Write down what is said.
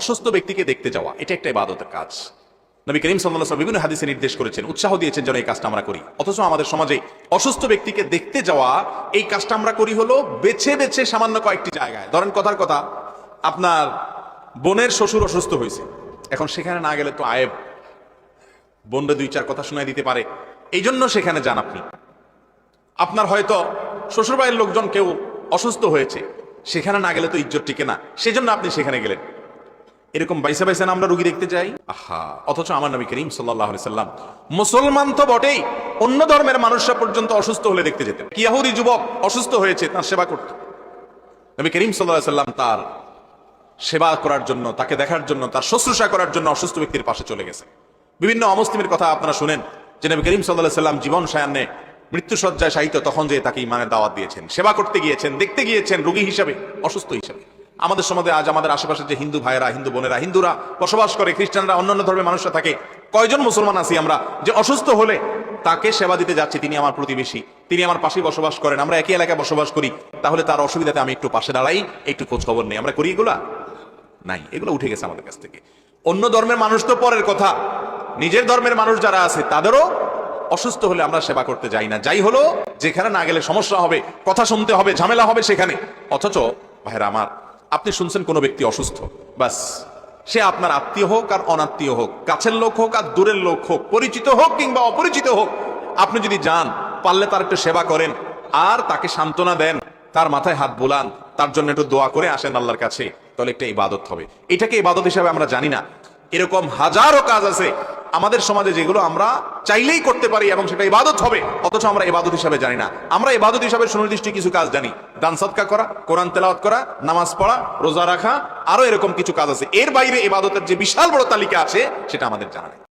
অসুস্থ ব্যক্তিকে দেখতে যাওয়া, এটা একটা ইবাদতের কাজ। নবী করিম সাল্লাহ বিভিন্ন হাদিসে নির্দেশ করেছেন, উৎসাহ দিয়েছেন যেন এই কাজটা আমরা করি। অথচ আমাদের সমাজে অসুস্থ ব্যক্তিকে দেখতে যাওয়া, এই কাজটা আমরা করি হলো বেছে বেছে সামান্য কয়েকটি জায়গায়। ধরেন কথার কথা, আপনার বোনের শ্বশুর অসুস্থ হয়েছে। এখন সেখানে না গেলে তো আয়েব। বোনরে দুই চার কথা শোনায় দিতে পারে। এই জন্য সেখানে যান আপনি। আপনার হয়তো শ্বশুরবাড়ির লোকজন কেউ অসুস্থ হয়েছে, সেখানে না গেলে তো ইজ্জত টিকে না। সেজন্য আপনি সেখানে গেলেন। এরকম বাইসা বাইসা আমরা রুগী দেখতে যাই আহা, অথচ আমার নবী করিম সাল্লাহ সাল্লাম মুসলমান তো বটেই অন্য ধর্মের মানুষরা পর্যন্ত অসুস্থ হলে দেখতে যেতেন। কি ইয়াহুদি যুবক অসুস্থ হয়েছে, তার সেবা করত। নবী করিম সাল্লাহ সাল্লাম তার সেবা করার জন্য, তাকে দেখার জন্য, তার শুশ্রূষা করার জন্য অসুস্থ ব্যক্তির পাশে চলে গেছে। বিভিন্ন অমুসলিমের কথা আপনারা শুনেন যে নবী করিম সাল্লাহ সাল্লাম জীবন সায়ান্নে মৃত্যুসজ্জায় সাহিত্য তখন যে তাকে ইমানের দাওয়াত দিয়েছেন, সেবা করতে গিয়েছেন, দেখতে গিয়েছেন, রুগী হিসাবে, অসুস্থ হিসাবে। আমাদের সমাজে আজ আমাদের আশেপাশে যে হিন্দু ভাইয়েরা, হিন্দু বোনেরা, হিন্দুরা বসবাস করে, খ্রিস্টানরা, অন্যান্য ধর্মের মানুষরা থাকে, কয়জন মুসলমান আছি আমরা যে অসুস্থ হলে তাকে সেবা দিতে যাচ্ছি, তিনি আমার প্রতিবেশী, তিনি আমার পাশেই বসবাস করেন, আমরা একই এলাকায় বসবাস করি, তাহলে তার অসুবিধাতে আমি একটু পাশে দাঁড়াই, একটু খোঁজ খবর নেই। আমরা করি এগুলা? নাই, এগুলো উঠে গেছে আমাদের কাছ থেকে। অন্য ধর্মের মানুষ তো পরের কথা। নিজের ধর্মের মানুষ যারা আছে, তাদেরও অসুস্থ হলে আমরা সেবা করতে যাই না। যাই হলো, যেখানে না গেলে সমস্যা হবে, কথা শুনতে হবে, ঝামেলা হবে সেখানে। অথচ ভাইরা আমার আপনি শুনছেন কোনো ব্যক্তি অসুস্থ বাস সে আপনার আত্মীয় হোক আর অনাত্মীয় হোক, কাছের লোক হোক আর দূরের লোক হোক, পরিচিত হোক কিংবা অপরিচিত হোক, আপনি যদি যান, পারলে তার একটু সেবা করেন আর তাকে সান্ত্বনা দেন, তার মাথায় হাত বোলান, তার জন্য একটু দোয়া করে আসেন আল্লাহর কাছে, তাহলে একটা ইবাদত হবে। এটাকে ইবাদত হিসাবে আমরা জানি না। এরকম হাজারো কাজ আছে আমাদের সমাজে যেগুলো আমরা চাইলেই করতে পারি এবং সেটা ইবাদত হবে, অথচ আমরা ইবাদত হিসাবে জানি না। আমরা ইবাদত হিসাবে সুনির্দিষ্ট কিছু কাজ জানি। দান সৎকা করা, কোরআন তেলাওয়াত করা, নামাজ পড়া, রোজা রাখা আরও এরকম কিছু কাজ আছে। এর বাইরে ইবাদতের যে বিশাল বড় তালিকা আছে, সেটা আমাদের জানা